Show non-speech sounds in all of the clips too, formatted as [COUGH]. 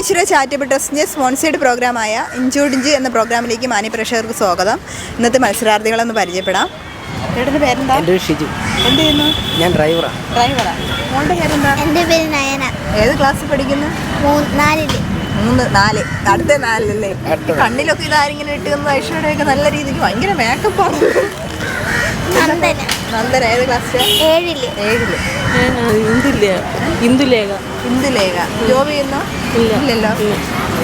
Vighneshwara charitable ട്രസ്റ്റിന്റെ sponsored പ്രോഗ്രാമായ ഇഞ്ചോടിഞ്ച് എന്ന പ്രോഗ്രാമിലേക്ക് മാന്യപ്രേക്ഷകർക്ക് സ്വാഗതം. ഇന്നത്തെ മത്സരാർത്ഥികളൊന്ന് പരിചയപ്പെടാം. ചേട്ടന്റെ പേരെന്താ? എന്റെ പേര് ഷിജു. എന്ത് ചെയ്യുന്നു? ഞാൻ ഡ്രൈവറാണ് ഡ്രൈവറാണ് മോളുടെ പേരെന്താ? എന്റെ പേര് നയന. ഏത് ക്ലാസ്സിൽ പഠിക്കുന്നു? മൂന്ന് നാലിൽ. മൂന്ന് നാല്. അടുത്ത നാലിലല്ലേ? അടുത്ത നാല്. കണ്ണിലൊക്കെ ഇതാരിങ്ങനെ ഇട്ട് തന്ന ഒക്കെ നല്ല രീതിക്ക് ഭയങ്കര മേക്കപ്പാണ് നന്ദന. നന്ദന ഏത് ക്ലാസ്സിൽ ഏഴിൽ. ഏഴിൽ. ഇന്ദുലേഖ ഇന്ദുലേഖ. ഇന്ദുലേഖ. ജോബ് ചെയ്യുന്നോ? ഇല്ല. ഇല്ലല്ലോ.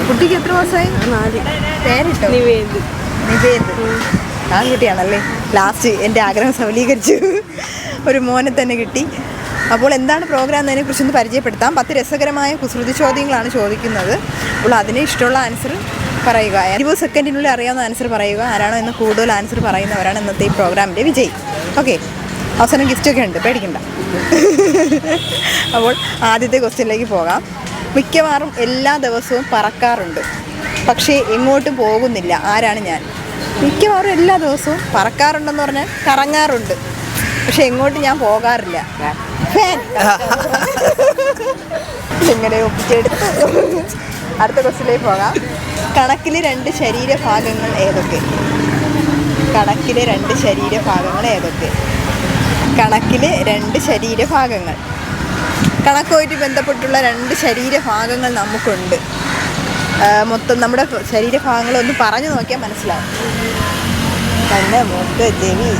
കുട്ടിക്ക് എത്ര മാസമായി നാല്. പേരിട്ടോ? നിവേദ്. നിവേദ്. ആൺകുട്ടിയാണല്ലേ? ലാസ്റ്റ് എന്റെ ആഗ്രഹം സഫലീകരിച്ചു ഒരു മോനെ തന്നെ കിട്ടി. അപ്പോൾ എന്താണ് പ്രോഗ്രാം എന്നതിനെ കുറിച്ചൊന്ന് പരിചയപ്പെടുത്താം. പത്ത് രസകരമായ കുസൃതി ചോദ്യങ്ങളാണ് ചോദിക്കുന്നത്. അപ്പോൾ അതിന് ഇഷ്ടമുള്ള ആൻസർ പറയുക. ഇരുപത് സെക്കൻഡിനുള്ളിൽ അറിയാവുന്ന ആൻസർ പറയുക. ആരാണോ എന്ന് കൂടുതൽ ആൻസർ പറയുന്നവരാണ് ഇന്നത്തെ ഈ പ്രോഗ്രാമിന്റെ വിജയി. ഓക്കെ അവസാനം ഗിഫ്റ്റൊക്കെ ഉണ്ട്. പേടിക്കണ്ട. അപ്പോൾ ആദ്യത്തെ ക്വസ്റ്റ്യനിലേക്ക് പോകാം. മിക്കവാറും എല്ലാ ദിവസവും പറക്കാറുണ്ട്. പക്ഷേ എങ്ങോട്ടും പോകുന്നില്ല. ആരാണ് ഞാൻ? മിക്കവാറും എല്ലാ ദിവസവും പറക്കാറുണ്ടെന്ന് പറഞ്ഞാൽ കറങ്ങാറുണ്ട്. പക്ഷെ എങ്ങോട്ടും ഞാൻ പോകാറില്ല. ഇങ്ങനെ ഒപ്പിച്ചെടുത്തു. അടുത്ത ബസ്സിലേക്ക് പോകാം. കണക്കിലെ രണ്ട് ശരീരഭാഗങ്ങൾ ഏതൊക്കെ? കണക്കിലെ രണ്ട് ശരീരഭാഗങ്ങൾ ഏതൊക്കെ? കണക്കിലെ രണ്ട് ശരീരഭാഗങ്ങൾ. കണക്കുമായിട്ട് ബന്ധപ്പെട്ടുള്ള രണ്ട് ശരീരഭാഗങ്ങൾ നമുക്കുണ്ട്. മൊത്തം നമ്മുടെ ശരീരഭാഗങ്ങളൊന്ന് പറഞ്ഞു നോക്കിയാൽ മനസ്സിലാവും. കണ്ണ് മൂക്ക് ചെവി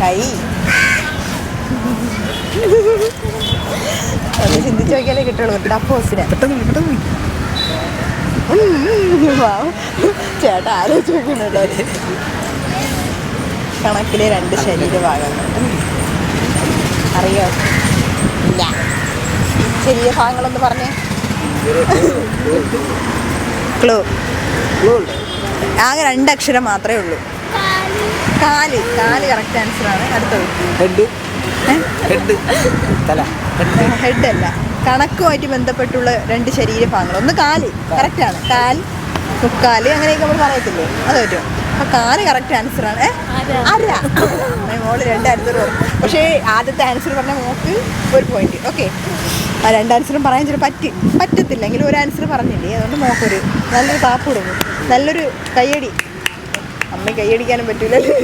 കൈ. ചിന്തിച്ച് നോക്കിയാലേ കിട്ടുള്ളൂ. ഡപ്പോസിനെ പെട്ടെന്ന് പെട്ടെന്ന് ചേട്ടാ ആലോചിച്ച് നോക്കുന്നുണ്ടോ കണക്കിലെ രണ്ട് ശരീരഭാഗങ്ങൾ അറിയോ? ഇല്ല. ശരീരഭാഗങ്ങളൊന്ന് പറഞ്ഞേ. ക്ലൂ ആകെ രണ്ടക്ഷരം മാത്രമേ ഉള്ളൂ. കാൽ. കാൽ കറക്റ്റ് ആൻസർ ആണ്. അടുത്തത്. ഹെഡ് ഹെഡ് ഹെഡ് അല്ല. കണക്കുമായിട്ട് ബന്ധപ്പെട്ടുള്ള രണ്ട് ശരീരഭാഗങ്ങൾ. ഒന്ന് കാൽ കറക്റ്റാണ് കാൽ മുക്കാൽ അങ്ങനെയൊക്കെ നമ്മൾ പറയത്തില്ലേ? അത് പറ്റും അപ്പൊ കാൽ കറക്റ്റ് ആൻസർ ആണ്. ഏ? അര. മോൾ രണ്ട് ആൻസർ പറഞ്ഞു പക്ഷേ ആദ്യത്തെ ആൻസർ പറഞ്ഞ മോക്ക് ഒരു പോയിന്റ് ഓക്കെ ആ രണ്ട് ആൻസറും പറയാൻ ചില പറ്റി. പറ്റത്തില്ലെങ്കിൽ ഒരു ആൻസർ പറഞ്ഞില്ലേ? അതുകൊണ്ട് മോക്കൊരു നല്ലൊരു താപ്പ് കൊടുക്കും. നല്ലൊരു കയ്യടി. അമ്മ കൈയടിക്കാനും പറ്റൂലല്ലേ?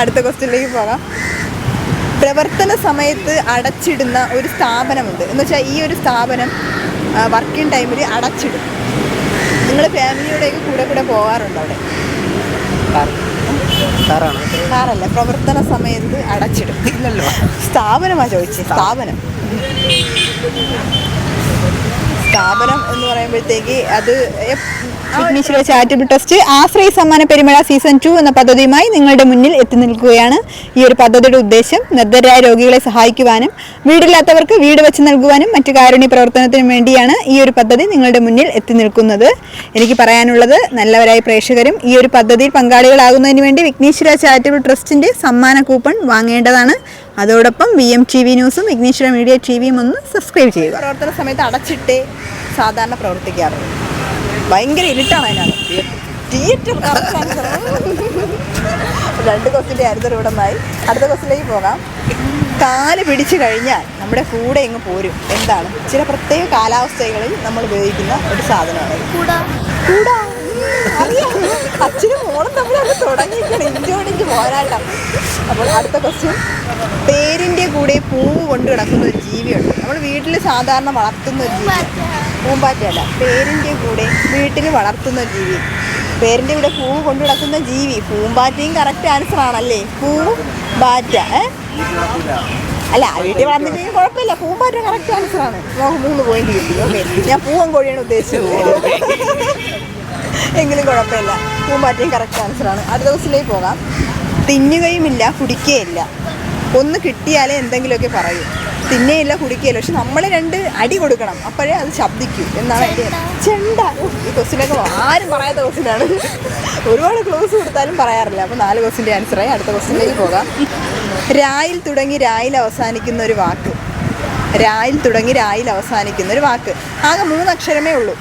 അടുത്ത ക്വസ്റ്റ്യനിലേക്ക് പോകാം. പ്രവർത്തന സമയത്ത് അടച്ചിടുന്ന ഒരു സ്ഥാപനമുണ്ട്. എന്ന് വെച്ചാൽ ഈ ഒരു സ്ഥാപനം വർക്കിംഗ് ടൈമിൽ അടച്ചിടും. നിങ്ങൾ ഫാമിലിയുടെയൊക്കെ കൂടെ കൂടെ പോകാറുണ്ട് അവിടെ? സാറല്ല കാറല്ല പ്രവർത്തന സമയത്ത് അടച്ചിടും. ഇല്ലല്ലോ. സ്ഥാപനമാണ് ചോദിച്ചത് സ്ഥാപനം. സ്ഥാപനം. എന്ന് പറയുമ്പോഴത്തേക്ക് അത് [LAUGHS] വിഘ്നേശ്വര ചാരിറ്റബിൾ ട്രസ്റ്റ് ആശ്രയ സമ്മാന പെരുമഴ സീസൺ ടു എന്ന പദ്ധതിയുമായി നിങ്ങളുടെ മുന്നിൽ എത്തി നിൽക്കുകയാണ്. ഈ ഒരു പദ്ധതിയുടെ ഉദ്ദേശം നിർദ്ധരായ രോഗികളെ സഹായിക്കുവാനും വീടില്ലാത്തവർക്ക് വീട് വെച്ച് നൽകുവാനും മറ്റു കാരുണ്യ പ്രവർത്തനത്തിനും വേണ്ടിയാണ് ഈ ഒരു പദ്ധതി നിങ്ങളുടെ മുന്നിൽ എത്തി നിൽക്കുന്നത്. എനിക്ക് പറയാനുള്ളത് നല്ലവരായ പ്രേക്ഷകരും ഈ ഒരു പദ്ധതിയിൽ പങ്കാളികളാകുന്നതിന് വേണ്ടി വിഘ്നേശ്വര ചാരിറ്റബിൾ ട്രസ്റ്റിന്റെ സമ്മാന കൂപ്പൺ വാങ്ങേണ്ടതാണ്. അതോടൊപ്പം വി എം ടി വി ന്യൂസും വിഘ്നേശ്വര മീഡിയ ടി വിയും ഒന്ന് സബ്സ്ക്രൈബ് ചെയ്യുക. പ്രവർത്തന സമയത്ത് അടച്ചിട്ടേ സാധാരണ പ്രവർത്തിക്കാറുള്ളൂ. ഭയങ്കര ഇരുട്ടാണ് അതിനകത്ത്. തിയേറ്റർ രണ്ട് ക്വസ്റ്റിന്റെ ഇവിടെ നിന്നായി അടുത്ത ക്വസ്റ്റിലേക്ക് പോകാം. കാൽ പിടിച്ചു കഴിഞ്ഞാൽ നമ്മുടെ കൂടെ ഇങ്ങ് പോരും. എന്താണ്? ചില പ്രത്യേക കാലാവസ്ഥകളിൽ നമ്മൾ ഉപയോഗിക്കുന്ന ഒരു സാധനമാണ്. കൂടാ. അച്ഛനും മോളും തമ്മിൽ അത് തുടങ്ങിയിരിക്കണം ഇഞ്ചോടിഞ്ച് പോരാട്ടം. അപ്പോൾ അടുത്ത ക്വസ്റ്റ്യൻ പേരിന്റെ കൂടെ പൂവ് കൊണ്ട് കിടക്കുന്ന ഒരു ജീവിയുണ്ട്. നമ്മൾ വീട്ടിൽ സാധാരണ വളർത്തുന്ന ഒരു ജീവി പൂമ്പാറ്റയല്ല പേരിന്റെ കൂടെ വീട്ടിൽ വളർത്തുന്ന ജീവി. പേരിന്റെ കൂടെ പൂവ് കൊണ്ടു നടക്കുന്ന ജീവി. പൂമ്പാറ്റയും കറക്റ്റ് ആൻസർ ആണല്ലേ? പൂവ് ബാറ്റ അല്ല വീട്ടിൽ വളർന്നിട്ട് കുഴപ്പമില്ല. പൂമ്പാറ്റ കറക്റ്റ് ആൻസർ ആണ്. നമുക്ക് മൂന്ന് പോയിന്റ് കിട്ടി. ഓക്കെ ഞാൻ പൂവൻ കോഴിയാണ് ഉദ്ദേശിച്ചത്. എങ്കിലും കുഴപ്പമില്ല. പൂമ്പാറ്റയും കറക്റ്റ് ആൻസർ ആണ്. അടുത്ത ദിവസത്തിലേക്ക് പോകാം. തിന്നുകയുമില്ല കുടിക്കുകയില്ല. ഒന്ന് കിട്ടിയാലേ എന്തെങ്കിലുമൊക്കെ പറയൂ. തിന്നേയില്ല കുടിക്കുകയില്ല പക്ഷെ നമ്മൾ രണ്ട് അടി കൊടുക്കണം. അപ്പോഴേ അത് ശബ്ദിക്കൂ. എന്നാണ് എന്റെ ചെണ്ട. ഈ ക്വസ്റ്റിനൊക്കെ ആരും പറയാത്ത ക്വസ്റ്റിനാണ്. ഒരുപാട് ക്ലോസ് കൊടുത്താലും പറയാറില്ല. അപ്പോൾ നാല് ക്വസ്റ്റിന്റെ ആൻസറായി അടുത്ത ക്വസ്റ്റിനിലേക്ക് പോകാം. രായിൽ തുടങ്ങി രായിൽ അവസാനിക്കുന്ന ഒരു വാക്ക്. രായിൽ തുടങ്ങി രായിൽ അവസാനിക്കുന്ന ഒരു വാക്ക്. ആകെ മൂന്നക്ഷരമേ ഉള്ളൂ.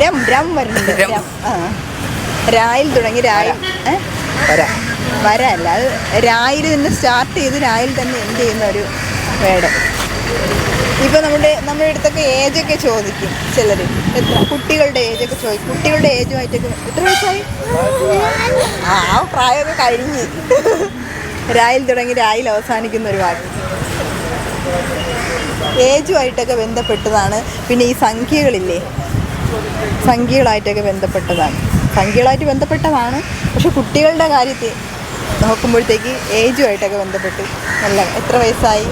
രം രം വരുന്നുണ്ട്. രായിൽ തുടങ്ങി രായിൽ ഏ? വര. വര അല്ല അത് രായിൽ നിന്ന് സ്റ്റാർട്ട് ചെയ്ത് രായിൽ തന്നെ എൻഡ് ചെയ്യുന്ന ഒരു വേർഡ് ഇപ്പൊ നമ്മുടെ നമ്മുടെ അടുത്തൊക്കെ ഏജൊക്കെ ചോദിക്കും ചിലര്. എത്ര? കുട്ടികളുടെ ഏജൊക്കെ ചോദിക്കും. കുട്ടികളുടെ ഏജുമായിട്ടൊക്കെ എത്ര വയസ്സായി? ആ പ്രായമൊക്കെ കഴിഞ്ഞ്. രായിൽ തുടങ്ങി രായിൽ അവസാനിക്കുന്ന ഒരു വാക്ക്. ഏജുമായിട്ടൊക്കെ ബന്ധപ്പെട്ടതാണ്. പിന്നെ ഈ സംഖ്യകളില്ലേ? സംഖ്യകളായിട്ടൊക്കെ ബന്ധപ്പെട്ടതാണ്. സംഖ്യകളായിട്ട് ബന്ധപ്പെട്ടതാണ്. പക്ഷെ കുട്ടികളുടെ കാര്യത്തിൽ നോക്കുമ്പോഴത്തേക്ക് ഏജുമായിട്ടൊക്കെ ബന്ധപ്പെട്ട് നല്ല എത്ര വയസ്സായി.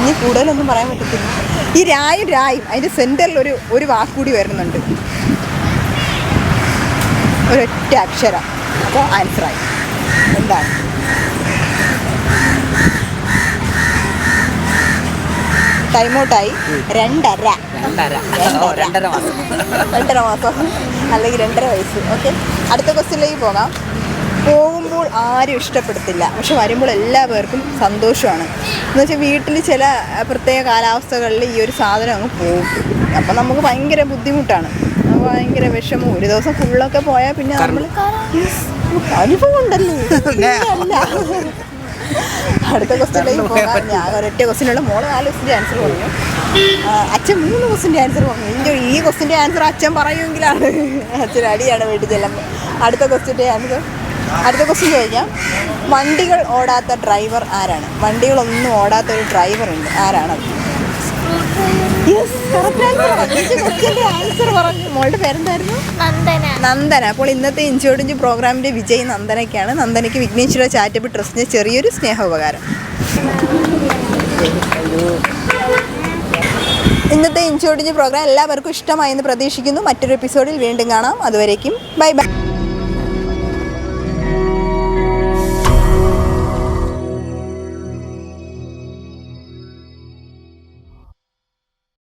ഇനി കൂടുതലൊന്നും പറയാൻ പറ്റത്തില്ല. ഈ രായും രായും അതിന്റെ സെന്ററിൽ ഒരു ഒരു വാക്കുകൂടി വരുന്നുണ്ട്. ഒരൊറ്റ അക്ഷരം. അപ്പോൾ ആൻസറായി എന്താണ്? ടൈം ഔട്ടായി രണ്ടര. രണ്ടര. മാസം. രണ്ടര മാസം. അല്ലെങ്കിൽ രണ്ടര വയസ്സ്. ഓക്കെ. അടുത്ത ക്വസ്റ്റ്യനിലേക്ക് പോകാം. പോകുമ്പോൾ ആരും ഇഷ്ടപ്പെടുത്തില്ല. പക്ഷെ വരുമ്പോൾ എല്ലാ പേർക്കും സന്തോഷമാണ്. എന്ന് വെച്ചാൽ വീട്ടിൽ ചില പ്രത്യേക കാലാവസ്ഥകളിൽ ഈ ഒരു സാധനം അങ്ങ് പോകും. അപ്പം നമുക്ക് ഭയങ്കര ബുദ്ധിമുട്ടാണ്. ഭയങ്കര വിഷമവും ഒരു ദിവസം ഫുള്ളൊക്കെ പോയാൽ പിന്നെ നമ്മൾ അനുഭവം ഉണ്ടല്ലോ. [LAUGHS] അല്ല അടുത്ത ക്വസ്റ്റ്യനിലേക്ക് പോകാം. ഞാൻ ഒരൊറ്റ ക്വസ്റ്റ്യനുള്ള മോൾ നാല് ക്വസ്റ്റിന്റെ ആൻസർ പറഞ്ഞു. അച്ഛൻ മൂന്ന് ക്വസ്റ്റിന്റെ ആൻസർ പറഞ്ഞു. എന്റെ ഈ ക്വസ്റ്റിന്റെ ആൻസർ അച്ഛൻ പറയുമെങ്കിലാണ്. അച്ഛൻ അടിയാണ് വീട്ടിൽ ചെല്ലുമ്പോൾ അടുത്ത ക്വസ്റ്റിന്റെ ആൻസർ അടുത്ത ക്വസ്റ്റ്യൻ ചോദിക്കാം. വണ്ടികൾ ഓടാത്ത ഡ്രൈവർ ആരാണ്? വണ്ടികളൊന്നും ഓടാത്ത ഒരു ഡ്രൈവർ ഉണ്ട്. ആരാണത് മോളുടെ പേരെന്തായിരുന്നു? നന്ദന. നന്ദന. അപ്പോൾ ഇന്നത്തെ ഇഞ്ചോടിഞ്ച് പ്രോഗ്രാമിന്റെ വിജയ് നന്ദനയ്ക്കാണ്. നന്ദനയ്ക്ക് വിഘ്നേശ്വര ചാറ്റപ്പ് ട്രസ്റ്റിന് ചെറിയൊരു സ്നേഹോപകാരം. ഇന്നത്തെ ഇഞ്ചോടിഞ്ച് പ്രോഗ്രാം എല്ലാവർക്കും ഇഷ്ടമായെന്ന് പ്രതീക്ഷിക്കുന്നു. മറ്റൊരു എപ്പിസോഡിൽ വീണ്ടും കാണാം. അതുവരേക്കും ബൈ ബൈ.